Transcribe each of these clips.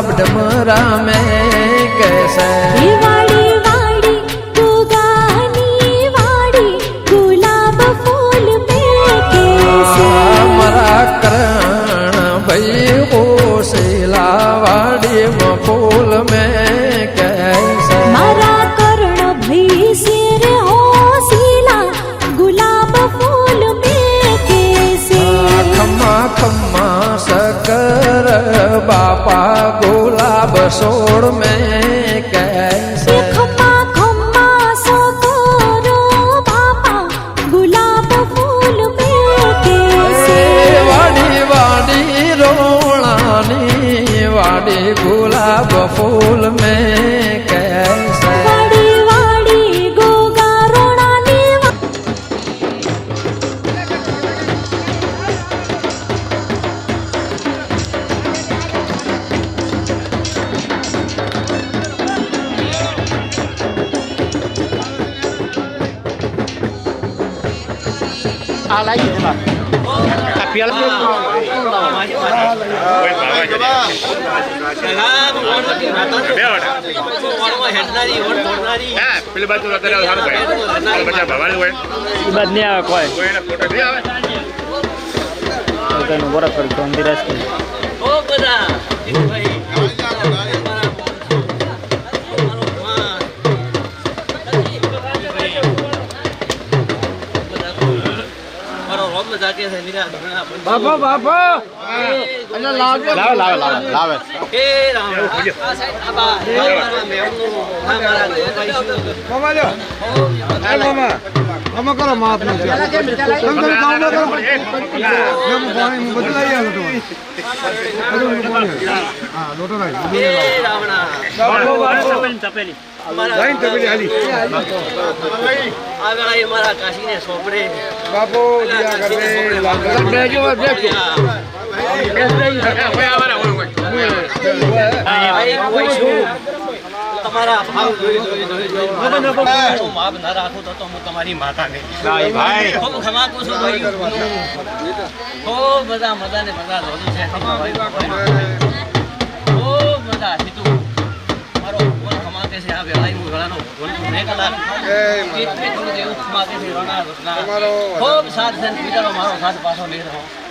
ગુલાબ ડમરા મેં પેલી બાજુ સારું ભાઈ બધા ભવાની હોય એ બાદ નહીં આવે કોઈ કોઈ એના ફોટો નહીં આવે પોતાનું વરસ કરી તો અંધિરાજ કરી બાપો બાપો લાવે લાવે લાવે લાવે મામા લ્યો. એ મામા મામા કરો માફ નો છે. તમે તમે કામ ન કરો. હું પાણી બધું લઈ આવ્યો તો હું હા લોટો લાવી બાપો બાપો તપેલી લાઈન તપેલી હાલી. મારા કાશીને સોપડે. બાપો દિયા કરે લાલ બેજો બેજો માપ ના રાખું તો હું તમારી માતા નહીં ખૂબ ખમાકું છું ખૂબ બધા મજા મજા ખૂબ મજા હિતુ મારો છે આ વેળાઈ હું થોડું એવું ખમાકે છે ખૂબ સાથ છે મારો સાથ પાછો લઈ રહ્યો.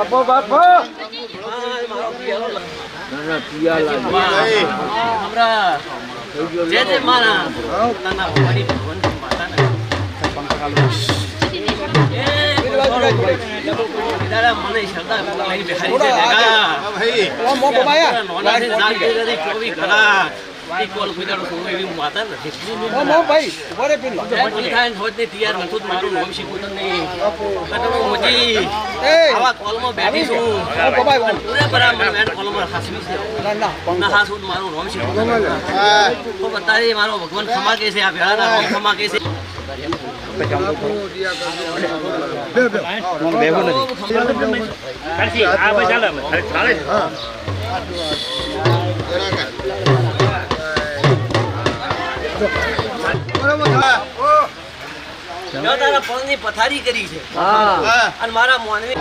માતાને બાપો. દાદા મને શ્રદ્ધા કોલ હું માતા મારું નામ શીખવું તમને. કટડો મોજી. આવા કોલમાં બેઠી છું. બેન કોલમાં હાસવી મારું નામ. તો બતાવી મારો ભગવાન ખમા કે છે આ કે છે ચાલે તારા પગની પથારી કરી છે અને મારા મોનવી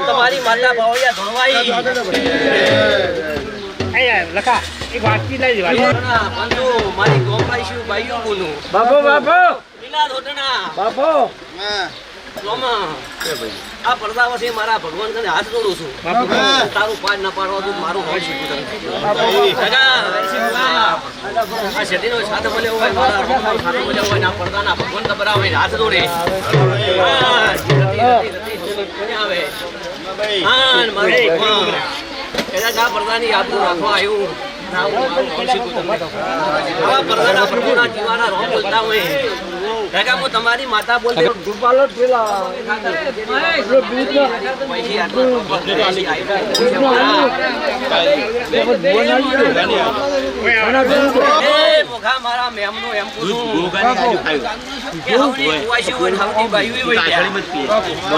તમારી માતા ભાવૈયા ધોળવાઈ લખા એક વાટકી લઈ બંધુ મારી ગોપાઈશું ભાઈઓ બોલું બાપો બાપો લીલા ધોટના બાપો આ પડદા વચ્ચે મારા ભગવાન કને હાથ જોડું છું તારું પાડ ના પાડવા દઉં મારું હોય. સાથ સાથ ના ભગવાન હાથ જોડે આવે હા મારું. એના જા પડદાની આબરૂ રાખવા આવ્યું. આવા પડદાના પ્રભુના જીવાના રોમ બોલતા હોય. કાકા, હું તમારી માતા બોલતી હોઉં. પેલા મારા મેમનું એમ પૂછું.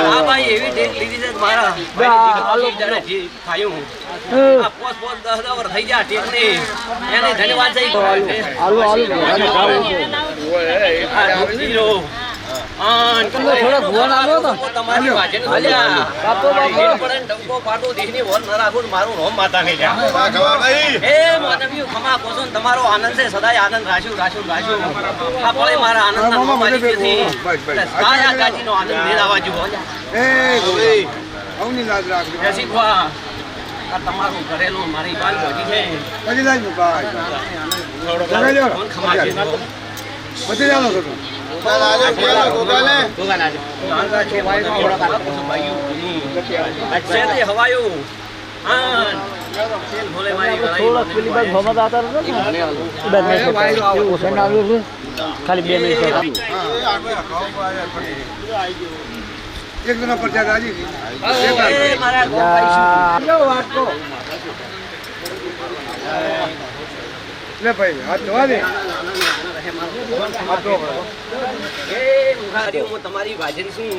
આ ભાઈ એવી લીધી છે મારા ખાયું. પોસ પોસ દસ દવર થઈ ગયા ટેકની. એને ધન્યવાદ તમારી બોલ્યા. પડે ડંકો ન રાખું મારું રોમ માતા. માનવીઓ, ખમા કોસો તમારો આનંદ છે સદાય આનંદ રાખ્યું રાખ્યું રાખ્યું. આ મારા સાયા ગાજીનો આનંદ મેળવવા જેવો. એ ગોળી આવની લાજ રાખ બેસી ખવા. આ તમારું ઘરેલું મારી બાલ છે. લાજ ખાલી બે મિનિટ એક જણા પર રાજી લે ભાઈ હાથ ધોવા દે. તમારી ભાજન શું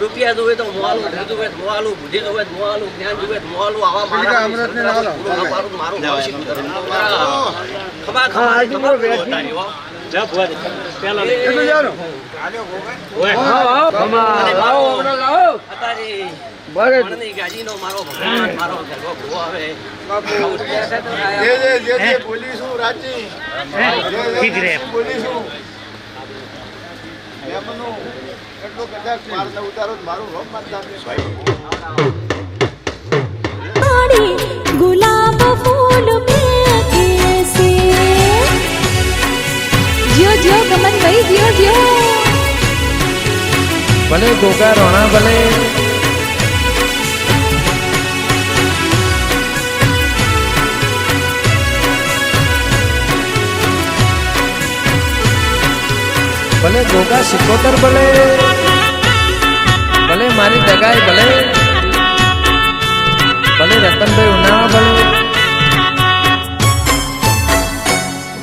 રૂપિયા જોવે તો મોવાલું ધન જોવે તો મોવાલું બુદ્ધિ જોવે તો મોવાલું જ્ઞાન જોવે તો આવા પેલી. મારા મારું સુધરે. મારા ખભા ગુલાબ ફૂલ જ્યો જ્યો ગમન ભાઈ જ્યો જ્યો. ભલે ગોગા રોણા ભલે. ભલે ગોગા સિકોતર ભલે. ભલે મારી દગાઈ ભલે. ભલે રતનભાઈ ઉનાળા ભલે.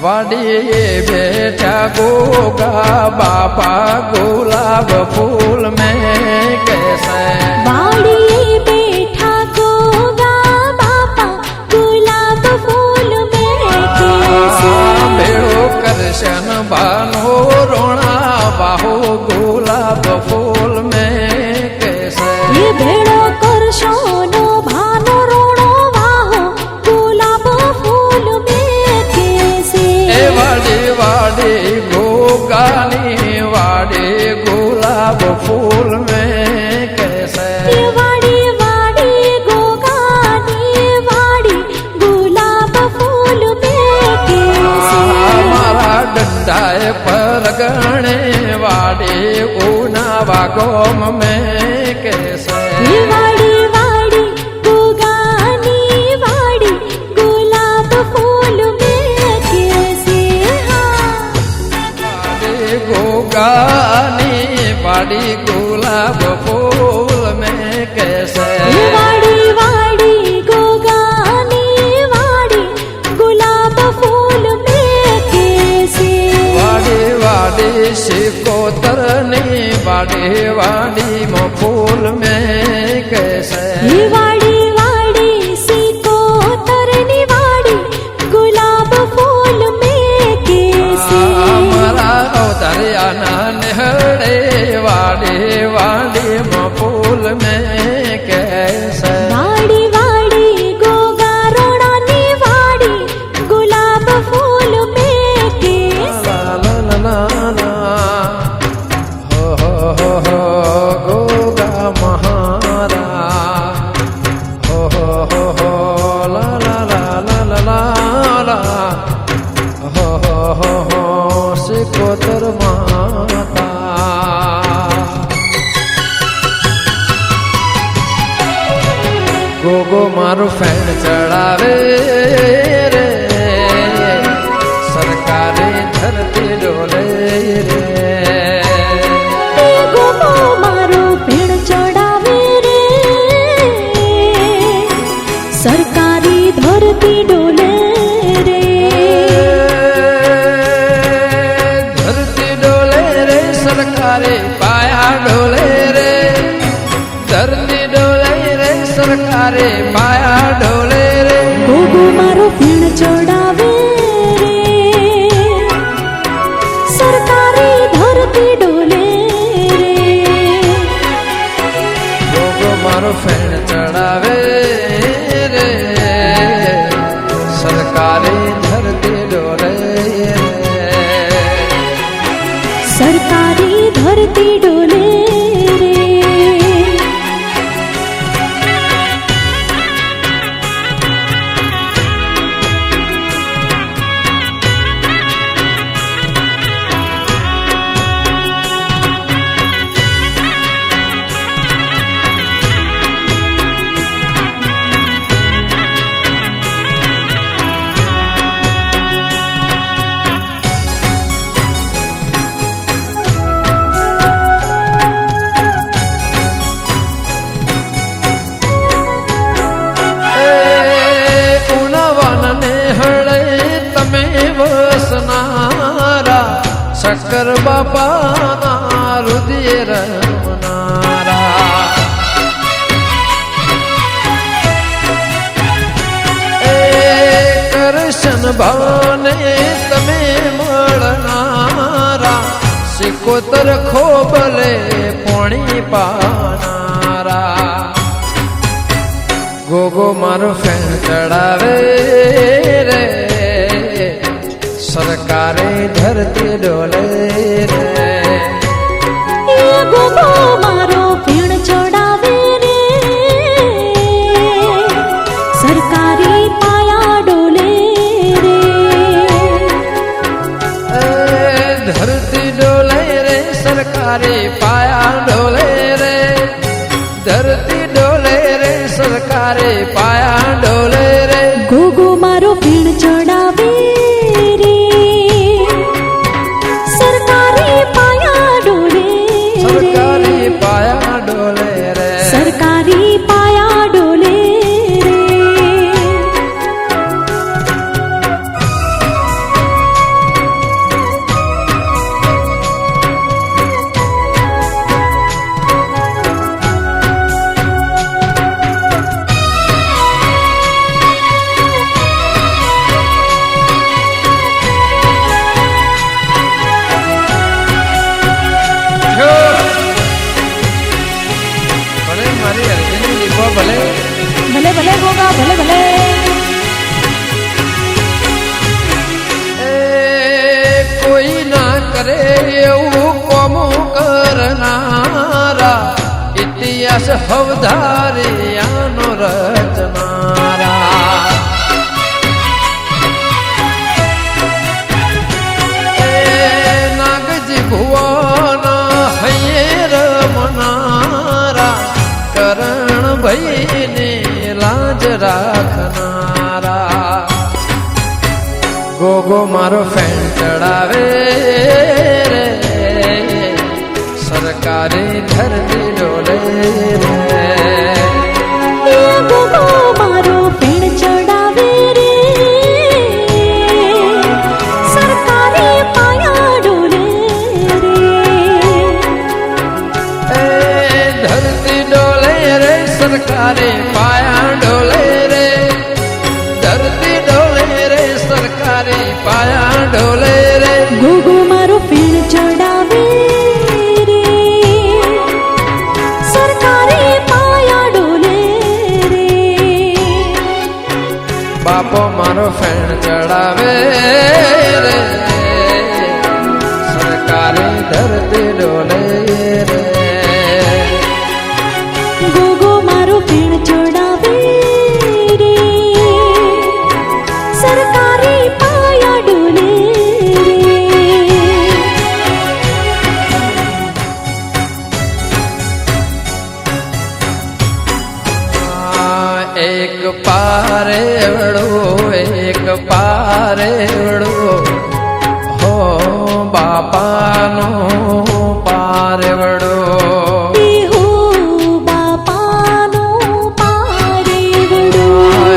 વાડીએ બેઠા ગોગા બાપા ગુલાબ ફૂલ મેં કેસે વાડીએ બેઠા ગોગા બાપા બાનો રોણ બાહો ગુલાબ ફૂલ. गोम में कैसे वाड़ी वाड़ी गोगानी वाड़ी गुलाब फूल में कैसे हाँ वाड़ी गोगानी वाड़ी વાડી સ્તોત્ર ખોબલે પોણી પાનારા. ગોગો મારો ફેન ચડાવે રે. સરકારે ધરતી ડોલે રે. ગોગો મારો મારી પાયા ડોલે રે ધરતી ડોલે રે સરકારે પાયા ડોલે રે. ગુગુ મારો પીણ હવધારે આનો રચનારા નાગજી ભુવન હૈયે રમનારા કરણ ભયને લાજ રાખનારા. ગોગો મારો ફેન ચડાવે રે, સરકારે ધરતી রে એક પારે વડો એક પારે વડો હો બાપાનો પારે વડો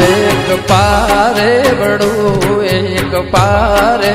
એક પારે વડો એક પારે